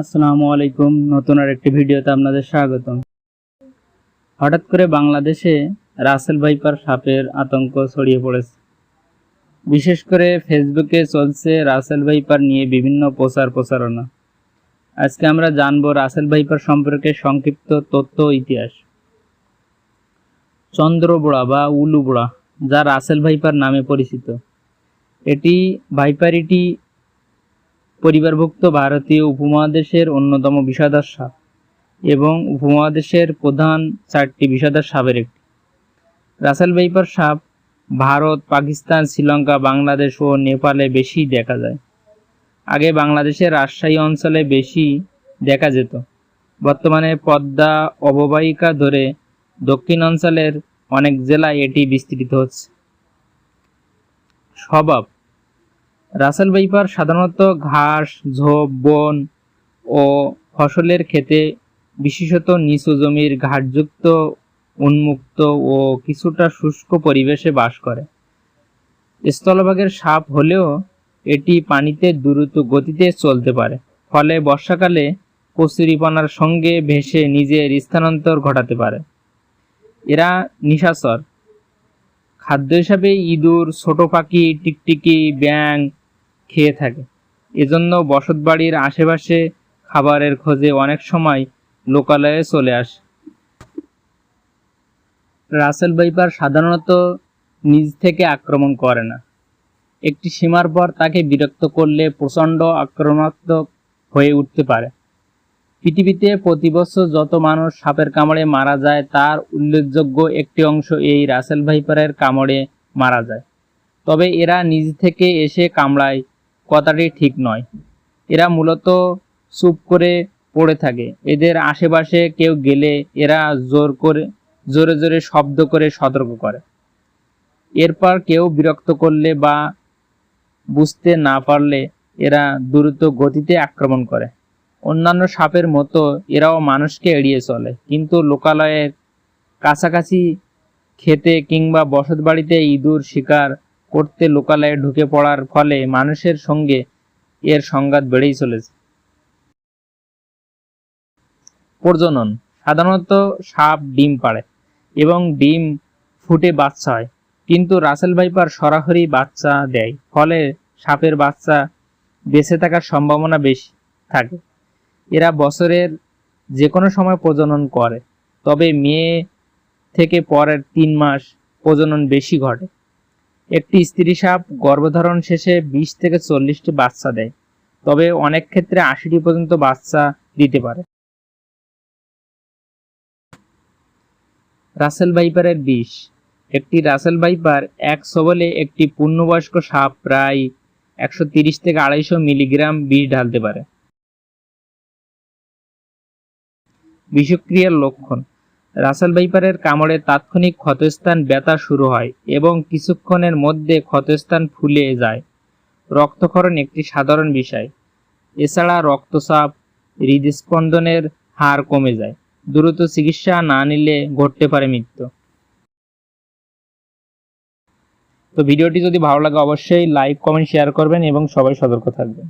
আসসালামু আলাইকুম। নতুন আর একটি ভিডিওতে আপনাদের স্বাগতম। হঠাৎ করে বাংলাদেশে রাসেল ভাইপার সাপের আতঙ্ক ছড়িয়ে পড়েছে। বিশেষ করে ফেসবুকে চলছে রাসেল ভাইপার নিয়ে বিভিন্ন প্রচার প্রচারণা। আজকে আমরা জানব রাসেল ভাইপার সম্পর্কে সংক্ষিপ্ত তথ্য ইতিহাস। চন্দ্রবোড়া বা উলুবোড়া, যা রাসেল ভাইপার নামে পরিচিত। এটি ভাইপারিটি পরিবারভুক্ত ভারতীয় উপমহাদেশের অন্যতম বিষাদার সাপ এবং উপমহাদেশের প্রধান চারটি বিষাদার সাপের একটি। রাসেল ভাইপার সাপ ভারত, পাকিস্তান, শ্রীলঙ্কা, বাংলাদেশ ও নেপালে বেশি দেখা যায়। আগে বাংলাদেশের রাজশাহী অঞ্চলে বেশি দেখা যেত। বর্তমানে পদ্মা অববাহিকা ধরে দক্ষিণ অঞ্চলের অনেক জেলায় এটি বিস্তৃত হচ্ছে। স্বভাব রাসেল ভাইপার সাধারণত ঘাস, ঝোপ, বন ও ফসলের ক্ষেতে বিশেষত নিচু জমির ঘাটযুক্ত, উন্মুক্ত ও কিছুটা শুষ্ক পরিবেশে বাস করে। স্থলভাগের সাপ হলেও এটি পানিতে দ্রুত গতিতে চলতে পারে, ফলে বর্ষাকালে কচুরিপানার সঙ্গে ভেসে নিজের স্থানান্তর ঘটাতে পারে। এরা নিশাচর। খাদ্য হিসাবে ইঁদুর, ছোট পাখি, টিকটিকি ব্যাং খেয়ে থাকে। এজন্য বসতবাড়ির আশেপাশে খাবারের খোঁজে অনেক সময় লোকালয়ে চলে আসে। রাসেল ভাইপার সাধারণত নিজ থেকে আক্রমণ করে না। একটি সীমার পর তাকে বিরক্ত করলে প্রচণ্ড আক্রমণাত্মক হয়ে উঠতে পারে। পৃথিবীতে প্রতি বছর যত মানুষ সাপের কামড়ে মারা যায়, তার উল্লেখযোগ্য একটি অংশ এই রাসেল ভাইপারের কামড়ে মারা যায়। তবে এরা নিজ থেকে এসে কামড়ায় কথাটি ঠিক নয়। এরা মূলত চুপ করে পড়ে থাকে। এদের আশেপাশে কেউ গেলে এরা জোর করে, জোরে জোরে শব্দ করে সতর্ক করে। এরপর কেউ বিরক্ত করলে বা বুঝতে না পারলে এরা দ্রুত গতিতে আক্রমণ করে। অন্যান্য সাপের মতো এরাও মানুষকে এড়িয়ে চলে। কিন্তু লোকালয়ের কাছাকাছি খেতে কিংবা বসতবাড়িতে ইঁদুর, শিকার করতে লোকালয়ে ঢুকে পড়ার ফলে মানুষের সঙ্গে এর সংঘাত বেড়েই চলেছে। প্রজনন, সাধারণত সাপ, ডিম পাড়ে এবং ডিম ফুটে বাচ্চা হয়। কিন্তু রাসেল ভাইপার সরাসরি বাচ্চা দেয়, ফলে সাপের বাচ্চা বেঁচে থাকার সম্ভাবনা বেশি থাকে। এরা বছরের যে কোনো সময় প্রজনন করে, তবে মেয়ে থেকে পরের তিন মাস প্রজনন বেশি ঘটে। একটি স্ত্রী সাপ গর্ভধারণ শেষে বিশ থেকে চল্লিশটি বাচ্চা দেয়। তবে অনেক ক্ষেত্রে আশিটি পর্যন্ত বাচ্চা দিতে পারে। রাসেল ভাইপারের বিষ। একটি রাসেল ভাইপার এক সবলে একটি পূর্ণবয়স্ক সাপ প্রায় একশো তিরিশ থেকে আড়াইশো মিলিগ্রাম বিষ ঢালতে পারে। বিষক্রিয়ার লক্ষণ। রাসেল ভাইপারের কামড়ে তাৎক্ষণিক ক্ষতস্থান ব্যথা শুরু হয় এবং কিছুক্ষণের মধ্যে ক্ষতস্থান ফুলে যায়। রক্তক্ষরণ একটি সাধারণ বিষয়। এছাড়া রক্তচাপ, হৃদস্পন্দনের হার কমে যায়। দ্রুত চিকিৎসা না নিলে ঘটতে পারে মৃত্যু। তো ভিডিওটি যদি ভালো লাগে অবশ্যই লাইক, কমেন্ট, শেয়ার করবেন এবং সবাই সতর্ক থাকবেন।